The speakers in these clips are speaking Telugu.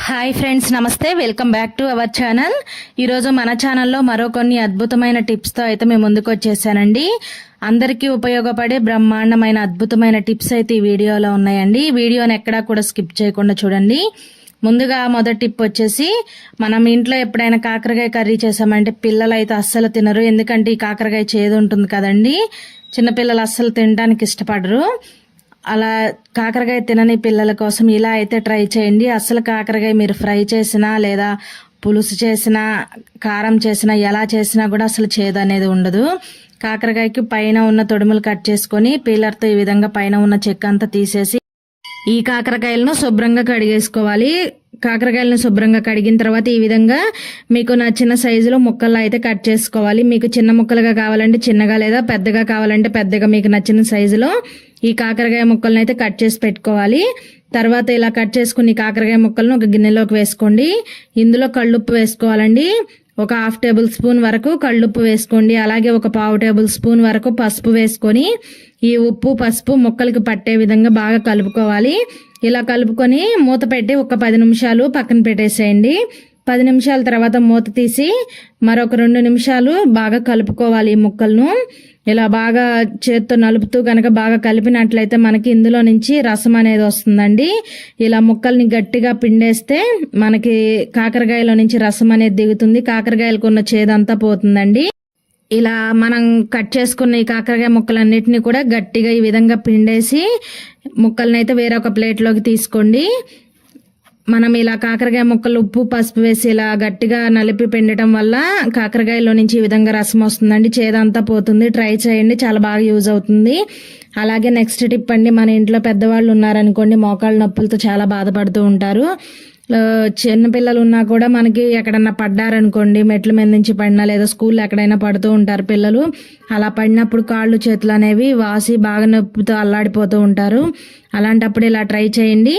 హాయ్ ఫ్రెండ్స్ నమస్తే. Welcome back to our channel ఈరోజు మన ఛానల్లో మరో కొన్ని అద్భుతమైన టిప్స్తో అయితే మేము ముందుకు వచ్చేసానండి. అందరికీ ఉపయోగపడే బ్రహ్మాండమైన అద్భుతమైన టిప్స్ అయితే ఈ వీడియోలో ఉన్నాయండి. వీడియోని ఎక్కడా కూడా స్కిప్ చేయకుండా చూడండి. ముందుగా మొదటి టిప్ వచ్చేసి మనం ఇంట్లో ఎప్పుడైనా కాకరకాయ కర్రీ చేసామంటే పిల్లలు అయితే అస్సలు తినరు. ఎందుకంటే ఈ కాకరకాయ చేదు ఉంటుంది కదండి. చిన్నపిల్లలు అస్సలు తినడానికి ఇష్టపడరు. అలా కాకరకాయ తినని పిల్లల కోసం ఇలా అయితే ట్రై చేయండి. అసలు కాకరకాయ మీరు ఫ్రై చేసినా లేదా పులుసు చేసినా కారం చేసినా ఎలా చేసినా కూడా అసలు చేదు అనేది ఉండదు. కాకరకాయకి పైన ఉన్న తొడుములు కట్ చేసుకొని పీలర్తో ఈ విధంగా పైన ఉన్న చెక్క అంతా తీసేసి ఈ కాకరకాయలను శుభ్రంగా కడిగేసుకోవాలి. కాకరకాయలను శుభ్రంగా కడిగిన తర్వాత ఈ విధంగా మీకు నచ్చిన సైజులో ముక్కల్లో అయితే కట్ చేసుకోవాలి. మీకు చిన్న ముక్కలుగా కావాలంటే చిన్నగా లేదా పెద్దగా కావాలంటే పెద్దగా మీకు నచ్చిన సైజులో ఈ కాకరకాయ ముక్కలను అయితే కట్ చేసి పెట్టుకోవాలి. తర్వాత ఇలా కట్ చేసుకుని కాకరకాయ ముక్కలను ఒక గిన్నెలోకి వేసుకోండి. ఇందులో కళ్ళుప్పు వేసుకోవాలండి. ఒక హాఫ్ టేబుల్ స్పూన్ వరకు కళ్ళుప్పు వేసుకోండి. అలాగే ఒక పావు టేబుల్ స్పూన్ వరకు పసుపు వేసుకొని ఈ ఉప్పు పసుపు ముక్కలకి పట్టే విధంగా బాగా కలుపుకోవాలి. ఇలా కలుపుకొని మూత పెట్టి ఒక పది నిమిషాలు పక్కన పెట్టేసేయండి. పది నిమిషాల తర్వాత మూత తీసి మరొక రెండు నిమిషాలు బాగా కలుపుకోవాలి ఈ ముక్కలను. ఇలా బాగా చేత్తో నలుపుతూ కనుక బాగా కలిపినట్లయితే మనకి ఇందులో నుంచి రసం అనేది వస్తుందండి. ఇలా ముక్కల్ని గట్టిగా పిండేస్తే మనకి కాకరకాయలో నుంచి రసం అనేది దిగుతుంది. కాకరకాయలకు ఉన్న చేదంతా పోతుందండి. ఇలా మనం కట్ చేసుకున్న ఈ కాకరకాయ ముక్కలన్నిటిని కూడా గట్టిగా ఈ విధంగా పిండేసి ముక్కలనైతే అయితే వేరొక ప్లేట్లోకి తీసుకోండి. మనం ఇలా కాకరకాయ ముక్కలు ఉప్పు పసుపు వేసి ఇలా గట్టిగా నలిపి పిండటం వల్ల కాకరకాయలో నుంచి ఈ విధంగా రసం వస్తుందండి. చేదంతా పోతుంది. ట్రై చేయండి. చాలా బాగా యూజ్ అవుతుంది. అలాగే నెక్స్ట్ టిప్ అండి మన ఇంట్లో పెద్దవాళ్ళు ఉన్నారనుకోండి మోకాళ్ళ నొప్పులతో చాలా బాధపడుతూ ఉంటారు. చిన్నపిల్లలు ఉన్నా కూడా మనకి ఎక్కడన్నా పడ్డారనుకోండి మెట్ల మీద నుంచి పడినా లేదా స్కూల్లో ఎక్కడైనా పడుతూ ఉంటారు పిల్లలు. అలా పడినప్పుడు కాళ్ళు చేతులు అనేవి వాసి బాగా నొప్పితో అల్లాడిపోతూ ఉంటారు. అలాంటప్పుడు ఇలా ట్రై చేయండి.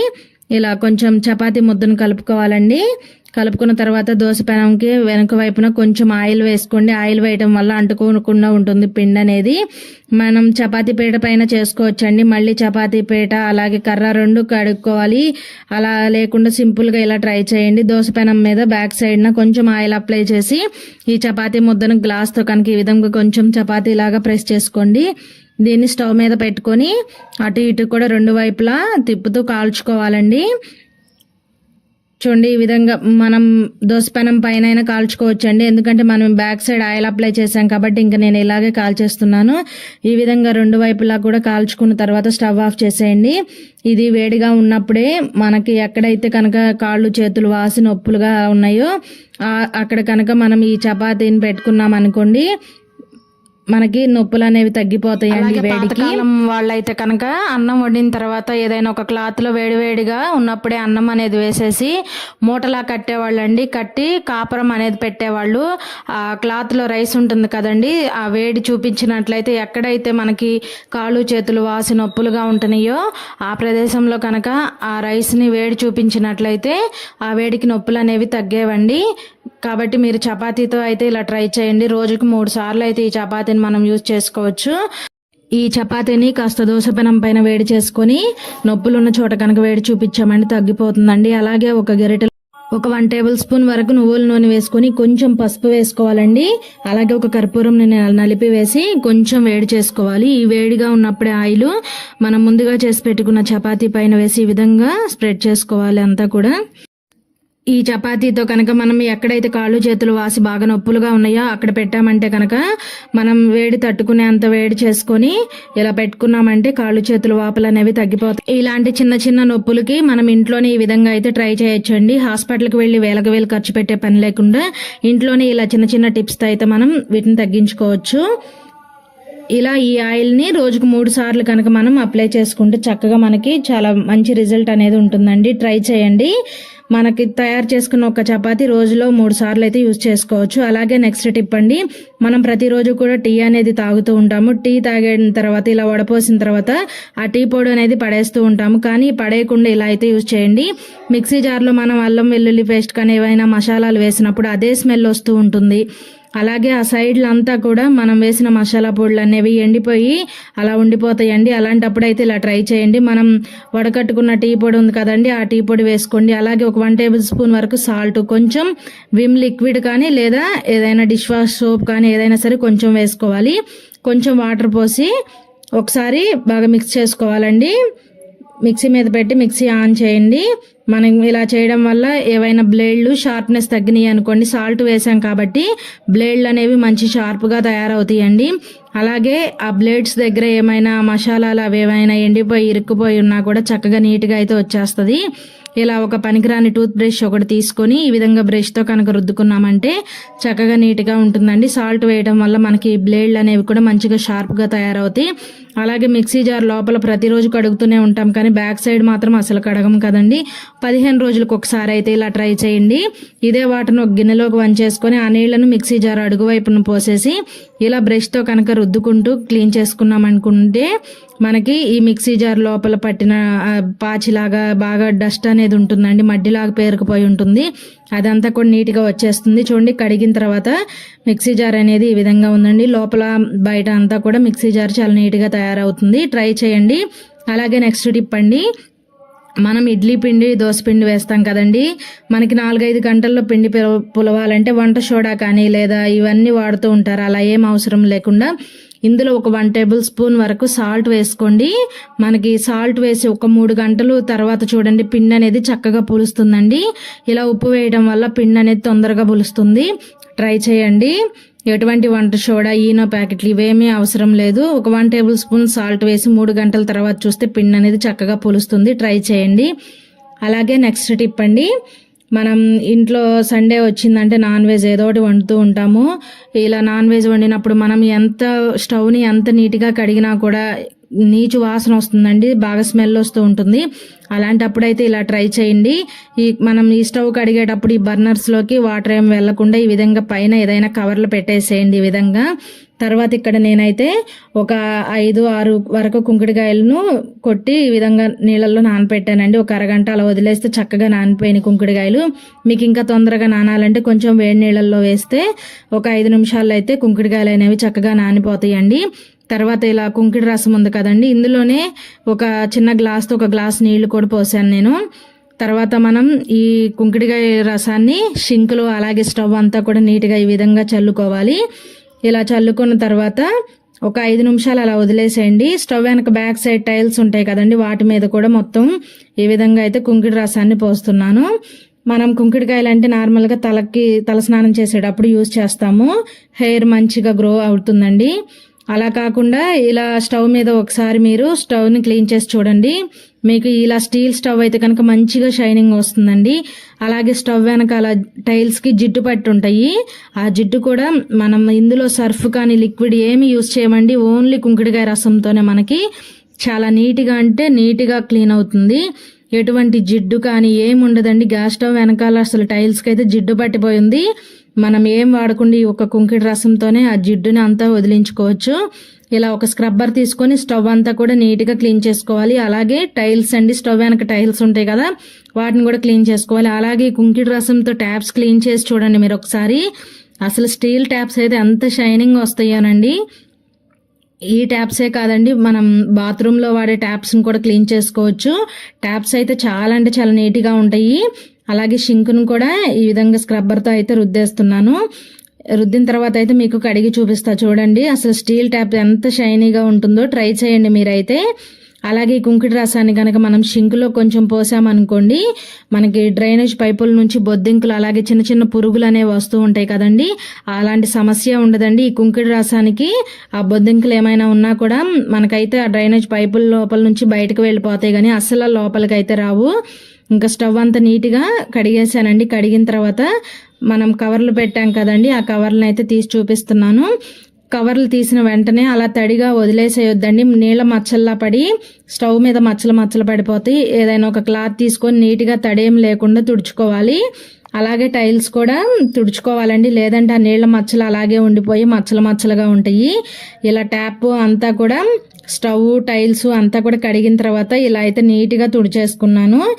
ఇలా కొంచెం చపాతి ముద్దను కలుపుకోవాలండి. కలుపుకున్న తర్వాత దోశ పెనంకి వెనక వైపున కొంచెం ఆయిల్ వేసుకోండి. ఆయిల్ వేయటం వల్ల అంటుకోకుండా ఉంటుంది పిండి అనేది. మనం చపాతీ పీట పైన చేసుకోవచ్చండి. మళ్ళీ చపాతీ పీట అలాగే కర్ర రెండు కడుక్కోవాలి. అలా లేకుండా సింపుల్గా ఇలా ట్రై చేయండి. దోశ పెనం మీద బ్యాక్ సైడ్న కొంచెం ఆయిల్ అప్లై చేసి ఈ చపాతి ముద్దను గ్లాస్తో కనుక ఈ విధంగా కొంచెం చపాతీ లాగా ప్రెస్ చేసుకోండి. దీన్ని స్టవ్ మీద పెట్టుకొని అటు ఇటు కూడా రెండు వైపులా తిప్పుతూ కాల్చుకోవాలండి. చూడండి ఈ విధంగా మనం దోసపెనం పైన అయినా కాల్చుకోవచ్చండి. ఎందుకంటే మనం బ్యాక్ సైడ్ ఆయిల్ అప్లై చేసాం కాబట్టి ఇంకా నేను ఇలాగే కాల్చేస్తున్నాను. ఈ విధంగా రెండు వైపులా కూడా కాల్చుకున్న తర్వాత స్టవ్ ఆఫ్ చేసేయండి. ఇది వేడిగా ఉన్నప్పుడే మనకి ఎక్కడైతే కనుక కాళ్ళు చేతులు వాసి నొప్పులుగా ఉన్నాయో అక్కడ కనుక మనం ఈ చపాతీని పెట్టుకున్నాం అనుకోండి మనకి నొప్పులు అనేవి తగ్గిపోతాయండి వేడికి. వాళ్ళైతే కనుక అన్నం వండిన తర్వాత ఏదైనా ఒక క్లాత్లో వేడివేడిగా ఉన్నప్పుడే అన్నం అనేది వేసేసి మూటలా కట్టేవాళ్ళండి. కట్టి కాపురం అనేది పెట్టేవాళ్ళు. ఆ క్లాత్లో రైస్ ఉంటుంది కదండి. ఆ వేడి చూపించినట్లయితే ఎక్కడైతే మనకి కాళ్ళు చేతులు వాసి నొప్పులుగా ఉంటున్నాయో ఆ ప్రదేశంలో కనుక ఆ రైస్ని వేడి చూపించినట్లయితే ఆ వేడికి నొప్పులు అనేవి తగ్గేవండి. కాబట్టి మీరు చపాతీతో అయితే ఇలా ట్రై చేయండి. రోజుకి మూడు సార్లు అయితే ఈ చపాతీని మనం యూజ్ చేసుకోవచ్చు. ఈ చపాతీని కాస్త దోశ పెనం పైన వేడి చేసుకొని నొప్పులు ఉన్న చోట కనుక వేడి చూపించామండి తగ్గిపోతుందండి. అలాగే ఒక గరిటె ఒక వన్ టేబుల్ స్పూన్ వరకు నువ్వుల నూనె వేసుకొని కొంచెం పసుపు వేసుకోవాలండి. అలాగే ఒక కర్పూరం నలిపి వేసి కొంచెం వేడి చేసుకోవాలి. ఈ వేడిగా ఉన్నప్పుడే ఆయిల్ మనం ముందుగా చేసి పెట్టుకున్న చపాతీ పైన వేసి ఈ విధంగా స్ప్రెడ్ చేసుకోవాలి అంతా కూడా. ఈ చపాతీతో కనుక మనం ఎక్కడైతే కాళ్ళు చేతులు వాసి బాగా నొప్పులుగా ఉన్నాయో అక్కడ పెట్టామంటే కనుక మనం వేడి తట్టుకునే అంత వేడి చేసుకొని ఇలా పెట్టుకున్నామంటే కాళ్ళు చేతులు వాపులు అనేవి తగ్గిపోతాయి. ఇలాంటి చిన్న చిన్న నొప్పులకి మనం ఇంట్లోనే ఈ విధంగా అయితే ట్రై చేయొచ్చండి. హాస్పిటల్కి వెళ్ళి వేలకు వేలు ఖర్చు పెట్టే పని లేకుండా ఇంట్లోనే ఇలా చిన్న చిన్న టిప్స్తో అయితే మనం వీటిని తగ్గించుకోవచ్చు. ఇలా ఈ ఆయిల్ని రోజుకు మూడు సార్లు కనుక మనం అప్లై చేసుకుంటే చక్కగా మనకి చాలా మంచి రిజల్ట్ అనేది ఉంటుందండి. ట్రై చేయండి. మనకి తయారు చేసుకున్న ఒక చపాతీ రోజులో మూడు సార్లు అయితే యూజ్ చేసుకోవచ్చు. అలాగే నెక్స్ట్ టిప్ అండి మనం ప్రతిరోజు కూడా టీ అనేది తాగుతూ ఉంటాము. టీ తాగిన తర్వాత ఇలా వడపోసిన తర్వాత ఆ టీ పొడి అనేది పడేస్తూ ఉంటాము. కానీ పడేయకుండా ఇలా అయితే యూజ్ చేయండి. మిక్సీ జార్లో మనం అల్లం వెల్లుల్లి పేస్ట్ కానీ ఏవైనా మసాలాలు వేసినప్పుడు అదే స్మెల్ వస్తూ ఉంటుంది. అలాగే ఆ సైడ్లు అంతా కూడా మనం వేసిన మసాలా పొడులు అనేవి ఎండిపోయి అలా ఉండిపోతాయండి. అలాంటప్పుడు అయితే ఇలా ట్రై చేయండి. మనం వడకట్టుకున్న టీ పొడి ఉంది కదండి ఆ టీ పొడి వేసుకోండి. అలాగే ఒక వన్ టేబుల్ స్పూన్ వరకు సాల్ట్ కొంచెం విమ్ లిక్విడ్ కానీ లేదా ఏదైనా డిష్ వాష్ సోప్ కానీ ఏదైనా సరే కొంచెం వేసుకోవాలి. కొంచెం వాటర్ పోసి ఒకసారి బాగా మిక్స్ చేసుకోవాలండి. మిక్సీ మీద పెట్టి మిక్సీ ఆన్ చేయండి. మనం ఇలా చేయడం వల్ల ఏవైనా బ్లేడ్లు షార్ప్నెస్ తగ్గినాయి అనుకోండి సాల్ట్ వేసాం కాబట్టి బ్లేడ్లు అనేవి మంచి షార్ప్గా తయారవుతాయండి. అలాగే ఆ బ్లేడ్స్ దగ్గర ఏమైనా మసాలాలు అవి ఏమైనా ఎండిపోయి ఇరుక్కుపోయి ఉన్నా కూడా చక్కగా నీట్గా అయితే వచ్చేస్తుంది. ఇలా ఒక పనికిరాని టూత్ బ్రష్ ఒకటి తీసుకొని ఈ విధంగా బ్రష్తో కనుక రుద్దుకున్నామంటే చక్కగా నీట్గా ఉంటుందండి. సాల్ట్ వేయడం వల్ల మనకి బ్లేడ్లు అనేవి కూడా మంచిగా షార్ప్గా తయారవుతాయి. అలాగే మిక్సీ జార్ లోపల ప్రతిరోజు కడుగుతూనే ఉంటాం కానీ బ్యాక్ సైడ్ మాత్రం అసలు కడగం కదండి. పదిహేను రోజులకు ఒకసారి అయితే ఇలా ట్రై చేయండి. ఇదే వాటర్ను ఒక గిన్నెలోకి వంచేసుకొని ఆ నీళ్ళను మిక్సీ జార్ అడుగు వైపున పోసేసి ఇలా బ్రష్తో కనుక రుద్దుకుంటూ క్లీన్ చేసుకున్నాం అనుకుంటే మనకి ఈ మిక్సీ జార్ లోపల పట్టిన పాచిలాగా బాగా డస్ట్ అనేది ఉంటుందండి. మడ్డిలాగా పేరుకుపోయి ఉంటుంది. అదంతా కూడా నీట్గా వచ్చేస్తుంది. చూడండి కడిగిన తర్వాత మిక్సీ జార్ అనేది ఈ విధంగా ఉందండి. లోపల బయట అంతా కూడా మిక్సీ జార్ చాలా నీట్గా తయారవుతుంది. ట్రై చేయండి. అలాగే నెక్స్ట్ టిప్ అండి. మనం ఇడ్లీ పిండి దోశ పిండి వేస్తాం కదండి. మనకి నాలుగైదు గంటల్లో పిండి పులవాలంటే వంట సోడా కానీ లేదా ఇవన్నీ వాడుతూ ఉంటారు. అలా ఏం అవసరం లేకుండా ఇందులో ఒక వన్ టేబుల్ స్పూన్ వరకు సాల్ట్ వేసుకోండి. మనకి సాల్ట్ వేసి ఒక మూడు గంటలు తర్వాత చూడండి పిండి అనేది చక్కగా పులుస్తుందండి. ఇలా ఉప్పు వేయడం వల్ల పిండి అనేది తొందరగా పులుస్తుంది. ట్రై చేయండి. ఎటువంటి వంట సోడా ఈనో ప్యాకెట్లు ఇవేమీ అవసరం లేదు. ఒక వన్ టేబుల్ స్పూన్ సాల్ట్ వేసి మూడు గంటల తర్వాత చూస్తే పిండి అనేది చక్కగా పులుస్తుంది. ట్రై చేయండి. అలాగే నెక్స్ట్ టిప్ అండి. మనం ఇంట్లో సండే వచ్చిందంటే నాన్ వెజ్ ఏదో ఒకటి వండుతూ ఉంటాము. ఇలా నాన్ వెజ్ వండినప్పుడు మనం ఎంత స్టవ్ని ఎంత నీట్గా కడిగినా కూడా నీచు వాసన వస్తుందండి బాగా స్మెల్ వస్తూ ఉంటుంది. అలాంటప్పుడు అయితే ఇలా ట్రై చేయండి. ఈ మనం ఈ స్టవ్ కడిగేటప్పుడు ఈ బర్నర్స్లోకి వాటర్ ఏం వెళ్ళకుండా ఈ విధంగా పైన ఏదైనా కవర్లు పెట్టేసేయండి ఈ విధంగా. తర్వాత ఇక్కడ నేనైతే ఒక ఐదు ఆరు వరకు కుంకుడికాయలను కొట్టి ఈ విధంగా నీళ్ళల్లో నానపెట్టానండి. ఒక అరగంట అలా వదిలేస్తే చక్కగా నానిపోయిన కుంకుడికాయలు. మీకు ఇంకా తొందరగా నానాలంటే కొంచెం వేడి నీళ్ళల్లో వేస్తే ఒక ఐదు నిమిషాల్లో అయితే కుంకుడికాయలు అనేవి చక్కగా నానిపోతాయండి. తర్వాత ఇలా కుంకిడి రసం ఉంది కదండి. ఇందులోనే ఒక చిన్న గ్లాస్తో ఒక గ్లాస్ నీళ్ళు కూడా పోసాను నేను. తర్వాత మనం ఈ కుంకుడికాయ రసాన్ని షింకులు అలాగే స్టవ్ అంతా కూడా నీట్గా ఈ విధంగా చల్లుకోవాలి. ఇలా చల్లుకున్న తర్వాత ఒక ఐదు నిమిషాలు అలా వదిలేసేయండి. స్టవ్ వెనక బ్యాక్ సైడ్ టైల్స్ ఉంటాయి కదండి. వాటి మీద కూడా మొత్తం ఈ విధంగా అయితే కుంకిడి రసాన్ని పోస్తున్నాను. మనం కుంకుడికాయలు అంటే నార్మల్గా తలకి తలస్నానం చేసేటప్పుడు యూజ్ చేస్తాము. హెయిర్ మంచిగా గ్రో అవుతుందండి. అలా కాకుండా ఇలా స్టవ్ మీద ఒకసారి మీరు స్టవ్ని క్లీన్ చేసి చూడండి. మీకు ఇలా స్టీల్ స్టవ్ అయితే కనుక మంచిగా షైనింగ్ వస్తుందండి. అలాగే స్టవ్ వెనకాల టైల్స్కి జిడ్డు పట్టి ఉంటాయి. ఆ జిడ్డు కూడా మనం ఇందులో సర్ఫ్ కానీ లిక్విడ్ ఏమి యూస్ చేయమండి. ఓన్లీ కుంకుడికాయ రసంతోనే మనకి చాలా నీట్గా అంటే నీట్గా క్లీన్ అవుతుంది. ఎటువంటి జిడ్డు కానీ ఏమి ఉండదండి. గ్యాస్ స్టవ్ వెనకాల అసలు టైల్స్కి అయితే జిడ్డు పట్టిపోయింది. మనం ఏం వాడకుండా ఈ ఒక కుంకిడి రసంతోనే ఆ జిడ్డుని అంతా వదిలించుకోవచ్చు. ఇలా ఒక స్క్రబ్బర్ తీసుకొని స్టవ్ అంతా కూడా నీట్గా క్లీన్ చేసుకోవాలి. అలాగే టైల్స్ అండి స్టవ్ వెనక టైల్స్ ఉంటాయి కదా వాటిని కూడా క్లీన్ చేసుకోవాలి. అలాగే ఈ కుంకిడి రసంతో ట్యాప్స్ క్లీన్ చేసి చూడండి మీరు ఒకసారి. అసలు స్టీల్ ట్యాప్స్ అయితే ఎంత షైనింగ్ వస్తాయోనండి ఈ ట్యాప్సే కాదండి మనం బాత్రూంలో వాడే ట్యాప్స్ని కూడా క్లీన్ చేసుకోవచ్చు. ట్యాప్స్ అయితే చాలా అంటే చాలా నీట్గా ఉంటాయి. అలాగే షింకును కూడా ఈ విధంగా స్క్రబ్బర్తో అయితే రుద్దేస్తున్నాను. రుద్దిన తర్వాత అయితే మీకు కడిగి చూపిస్తా. చూడండి అసలు స్టీల్ ట్యాప్ ఎంత షైనీగా ఉంటుందో ట్రై చేయండి మీరైతే. అలాగే ఈ కుంకుడి రసాన్ని కనుక మనం షింకులో కొంచెం పోసామనుకోండి మనకి డ్రైనేజ్ పైపుల నుంచి బొద్దింకులు అలాగే చిన్న చిన్న పురుగులు అనేవి వస్తూ ఉంటాయి కదండి. అలాంటి సమస్య ఉండదండి. ఈ కుంకుడి రసానికి ఆ బొద్దింకులు ఏమైనా ఉన్నా కూడా మనకైతే ఆ డ్రైనేజ్ పైపుల లోపల నుంచి బయటకు వెళ్ళిపోతాయి కానీ అస్సలు లోపలికి అయితే రావు. ఇంకా స్టవ్ అంతా నీట్గా కడిగేసానండి కడిగిన తర్వాత మనం కవర్లు పెట్టాం కదండి ఆ కవర్లను అయితే తీసి చూపిస్తున్నాను. కవర్లు తీసిన వెంటనే అలా తడిగా వదిలేసేయొద్దండి. నీళ్ళ మచ్చల్లా పడి స్టవ్ మీద మచ్చలు మచ్చలు పడిపోతాయి. ఏదైనా ఒక క్లాత్ తీసుకొని నీట్గా తడేం లేకుండా తుడుచుకోవాలి. అలాగే టైల్స్ కూడా తుడుచుకోవాలండి. లేదంటే ఆ నీళ్ళ మచ్చలు అలాగే ఉండిపోయి మచ్చలు మచ్చలుగా ఉంటాయి. ఇలా ట్యాప్ అంతా కూడా స్టవ్ టైల్స్ అంతా కూడా కడిగిన తర్వాత ఇలా అయితే నీట్గా తుడిచేసుకున్నాను.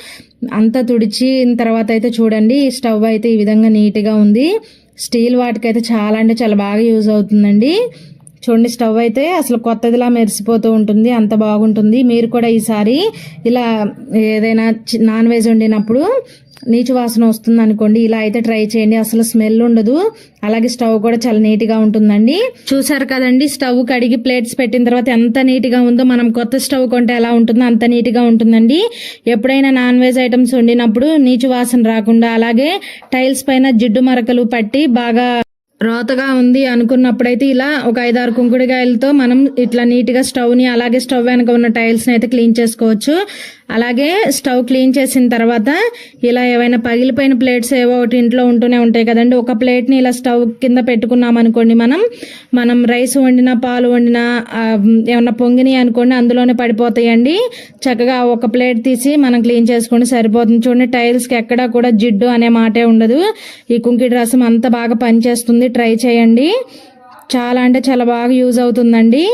అంతా తుడిచిన తర్వాత అయితే చూడండి ఈ స్టవ్ అయితే ఈ విధంగా నీట్గా ఉంది. స్టీల్ వాటికైతే చాలా అంటే చాలా బాగా యూజ్ అవుతుందండి. చూడండి స్టవ్ అయితే అసలు కొత్తదిలా మెరిసిపోతూ ఉంటుంది అంత బాగుంటుంది. మీరు కూడా ఈసారి ఇలా ఏదైనా చి- నాన్ వెజ్ వండినప్పుడు నీచు వాసన వస్తుంది అనుకోండి ఇలా అయితే ట్రై చేయండి. అసలు స్మెల్ ఉండదు. అలాగే స్టవ్ కూడా చాలా నీట్గా ఉంటుందండి. చూసారు కదండి స్టవ్ కడిగి ప్లేట్స్ పెట్టిన తర్వాత ఎంత నీట్గా ఉందో మనం కొత్త స్టవ్ కొంటే ఎలా ఉంటుందో అంత నీట్గా ఉంటుందండి. ఎప్పుడైనా నాన్ వెజ్ ఐటమ్స్ వండినప్పుడు నీచు వాసన రాకుండా అలాగే టైల్స్ పైన జిడ్డు మరకలు పట్టి బాగా రోతగా ఉంది అనుకున్నప్పుడైతే ఇలా ఒక ఐదారు కుంకుడుకాయలతో మనం ఇట్లా నీట్గా స్టవ్ని అలాగే స్టవ్ వెనక ఉన్న టైల్స్ని అయితే క్లీన్ చేసుకోవచ్చు. అలాగే స్టవ్ క్లీన్ చేసిన తర్వాత ఇలా ఏవైనా పగిలిపోయిన ప్లేట్స్ ఏవో ఒకటి ఇంట్లో ఉంటూనే ఉంటాయి కదండి. ఒక ప్లేట్ని ఇలా స్టవ్ కింద పెట్టుకున్నాం అనుకోండి మనం మనం రైస్ వండినా పాలు వండినా ఏమన్నా పొంగిని అనుకోండి అందులోనే పడిపోతాయండి. చక్కగా ఒక ప్లేట్ తీసి మనం క్లీన్ చేసుకుంటే సరిపోతుంది. చూడండి టైల్స్కి ఎక్కడా కూడా జిడ్డు అనే మాటే ఉండదు. ఈ కుంకిడి రసం అంత బాగా పనిచేస్తుంది. ట్రై చేయండి. చాలా అంటే చాలా బాగా యూజ్ అవుతుందండి.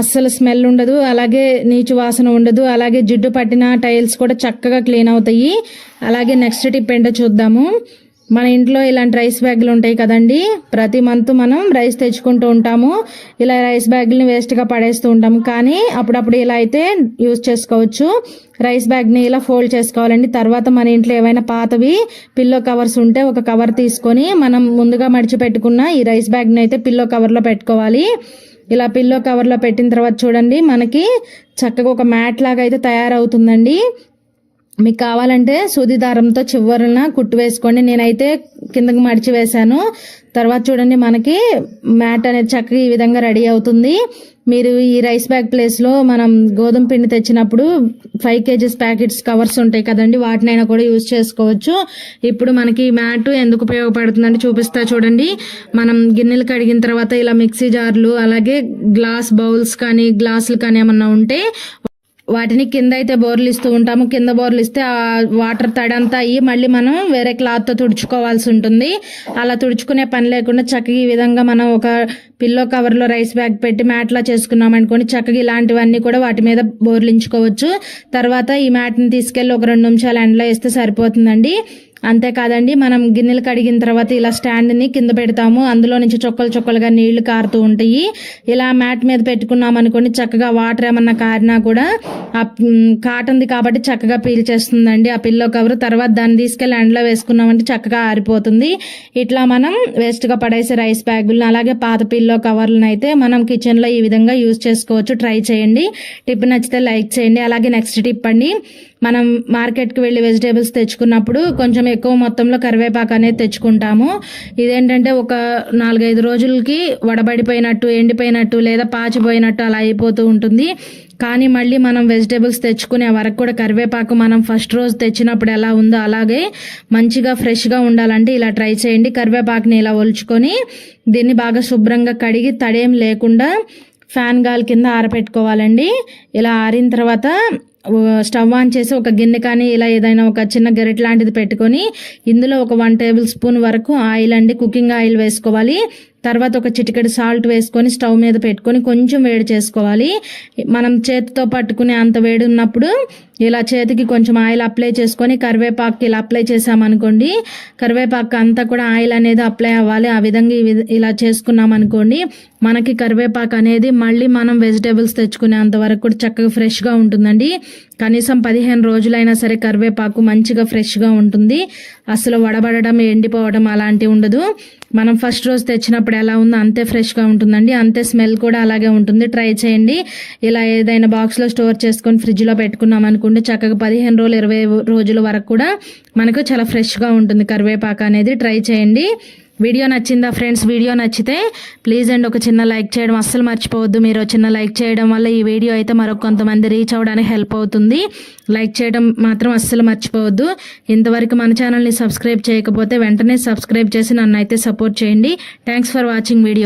అస్సలు స్మెల్ ఉండదు అలాగే నీచు వాసన ఉండదు అలాగే జిడ్డు పట్టిన టైల్స్ కూడా చక్కగా క్లీన్ అవుతాయి. అలాగే నెక్స్ట్ టిప్ ఏంటో చూద్దాము. మన ఇంట్లో ఇలాంటి రైస్ బ్యాగులు ఉంటాయి కదండి. ప్రతి మంత్ మనం రైస్ తెచ్చుకుంటూ ఉంటాము. ఇలా రైస్ బ్యాగుల్ని వేస్ట్గా పడేస్తూ ఉంటాము. కానీ అప్పుడప్పుడు ఇలా అయితే యూజ్ చేసుకోవచ్చు. రైస్ బ్యాగ్ని ఇలా ఫోల్డ్ చేసుకోవాలండి. తర్వాత మన ఇంట్లో ఏవైనా పాతవి పిల్లో కవర్స్ ఉంటే ఒక కవర్ తీసుకొని మనం ముందుగా మడిచి పెట్టుకున్న ఈ రైస్ బ్యాగ్ని అయితే పిల్లో కవర్లో పెట్టుకోవాలి. ఇలా పిల్లో కవర్లో పెట్టిన తర్వాత చూడండి మనకి చక్కగా ఒక మ్యాట్ లాగా అయితే తయారవుతుందండి. మీకు కావాలంటే సూది దారంతో చివరన కుట్టు వేసుకోండి. నేనైతే కిందకి మడిచి వేశాను. తర్వాత చూడండి మనకి మ్యాట్ అనేది చక్కగా ఈ విధంగా రెడీ అవుతుంది. మీరు ఈ రైస్ బ్యాగ్ ప్లేస్లో మనం గోధుమ పిండి తెచ్చినప్పుడు ఫైవ్ కేజీస్ ప్యాకెట్స్ కవర్స్ ఉంటాయి కదండి వాటినైనా కూడా యూజ్ చేసుకోవచ్చు. ఇప్పుడు మనకి మ్యాట్ ఎందుకు ఉపయోగపడుతుందంటే చూపిస్తా చూడండి. మనం గిన్నెలు కడిగిన తర్వాత ఇలా మిక్సీ జార్లు అలాగే గ్లాస్ బౌల్స్ కానీ గ్లాసులు కానీ ఏమన్నా ఉంటే వాటిని కింద అయితే బోర్లు ఇస్తూ ఉంటాము. కింద బోర్లు ఇస్తే ఆ వాటర్ తడంతా అయ్యి మళ్ళీ మనం వేరే క్లాత్తో తుడుచుకోవాల్సి ఉంటుంది. అలా తుడుచుకునే పని లేకుండా చక్కగా ఈ విధంగా మనం ఒక పిల్లో కవర్లో రైస్ బ్యాగ్ పెట్టి మ్యాట్లా చేసుకున్నాం అనుకోండి చక్కగా ఇలాంటివన్నీ కూడా వాటి మీద బోర్లించుకోవచ్చు. తర్వాత ఈ మ్యాట్ని తీసుకెళ్ళి ఒక రెండు నిమిషాలు ఎండలో వేస్తే సరిపోతుందండి. అంతేకాదండి మనం గిన్నెలు కడిగిన తర్వాత ఇలా స్టాండ్ని కింద పెడతాము. అందులో నుంచి చొక్కలు చొక్కలుగా నీళ్ళు కారుతూ ఉంటాయి. ఇలా మ్యాట్ మీద పెట్టుకున్నాం అనుకోండి చక్కగా వాటర్ ఏమన్నా కారినా కూడా ఆ కాటన్ది కాబట్టి చక్కగా పీల్చేస్తుందండి ఆ పిల్లో కవర్ తర్వాత దాన్ని తీసుకెళ్ళి ఎండలో వేసుకున్నామంటే చక్కగా ఆరిపోతుంది. ఇట్లా మనం వేస్ట్గా పడేసే రైస్ బ్యాగులను అలాగే పాత పిల్లో కవర్లను అయితే మనం కిచెన్లో ఈ విధంగా యూజ్ చేసుకోవచ్చు. ట్రై చేయండి. టిప్ నచ్చితే లైక్ చేయండి. అలాగే నెక్స్ట్ టిప్ అండి. మనం మార్కెట్కి వెళ్ళి వెజిటేబుల్స్ తెచ్చుకున్నప్పుడు కొంచెం ఎక్కువ మొత్తంలో కరివేపాకు అనేది తెచ్చుకుంటాము. ఇదేంటంటే ఒక నాలుగైదు రోజులకి వడబడిపోయినట్టు ఎండిపోయినట్టు లేదా పాచిపోయినట్టు అలా అయిపోతూ ఉంటుంది. కానీ మళ్ళీ మనం వెజిటేబుల్స్ తెచ్చుకునే వరకు కూడా కరివేపాకు మనం ఫస్ట్ రోజు తెచ్చినప్పుడు ఎలా ఉందో అలాగే మంచిగా ఫ్రెష్గా ఉండాలంటే ఇలా ట్రై చేయండి. కరివేపాకుని ఇలా ఒలుచుకొని దీన్ని బాగా శుభ్రంగా కడిగి తడేం లేకుండా ఫ్యాన్ గాలి కింద ఆరబెట్టుకోవాలండి ఇలా ఆరిన తర్వాత స్టవ్ ఆన్ చేసి ఒక గిన్నె కానీ ఇలా ఏదైనా ఒక చిన్న గరిట లాంటిది పెట్టుకొని ఇందులో ఒక వన్ టేబుల్ స్పూన్ వరకు ఆయిల్ అండి కుకింగ్ ఆయిల్ వేసుకోవాలి. తర్వాత ఒక చిటికెడు సాల్ట్ వేసుకొని స్టవ్ మీద పెట్టుకొని కొంచెం వేడి చేసుకోవాలి. మనం చేతితో పట్టుకునే అంత వేడి ఉన్నప్పుడు ఇలా చేతికి కొంచెం ఆయిల్ అప్లై చేసుకొని కరివేపాకు ఇలా అప్లై చేసామనుకోండి కరివేపాకు అంతా కూడా ఆయిల్ అనేది అప్లై అవ్వాలి. ఆ విధంగా ఈ విధ- ఇలా చేసుకున్నాం అనుకోండి మనకి కరివేపాకు అనేది మళ్ళీ మనం వెజిటేబుల్స్ తెచ్చుకునేంత వరకు కూడా చక్కగా ఫ్రెష్గా ఉంటుందండి. కనీసం పదిహేను రోజులైనా సరే కరివేపాకు మంచిగా ఫ్రెష్గా ఉంటుంది. అసలు వడబడడం ఎండిపోవడం అలాంటివి ఉండదు. మనం ఫస్ట్ రోజు తెచ్చినప్పుడు ఎలా ఉందో అంతే ఫ్రెష్గా ఉంటుందండి. అంతే స్మెల్ కూడా అలాగే ఉంటుంది. ట్రై చేయండి. ఇలా ఏదైనా బాక్స్లో స్టోర్ చేసుకొని ఫ్రిడ్జ్లో పెట్టుకున్నాం అనుకుంటే చక్కగా పదిహేను రోజులు ఇరవై రోజుల వరకు కూడా మనకు చాలా ఫ్రెష్గా ఉంటుంది. కరివేపాకు అనేది ట్రై చేయండి. వీడియో నచ్చిందా ఫ్రెండ్స్? వీడియో నచ్చితే ప్లీజ్ అండ్ ఒక చిన్న లైక్ చేయడం అస్సలు మర్చిపోవద్దు. మీరు చిన్న లైక్ చేయడం వల్ల ఈ వీడియో అయితే మరొక కొంతమంది రీచ్ అవ్వడానికి హెల్ప్ అవుతుంది. లైక్ చేయడం మాత్రం అస్సలు మర్చిపోవద్దు. ఇంతవరకు మన ఛానల్ని సబ్స్క్రైబ్ చేయకపోతే వెంటనే సబ్స్క్రైబ్ చేసి నన్ను అయితే సపోర్ట్ చేయండి. Thanks for watching video.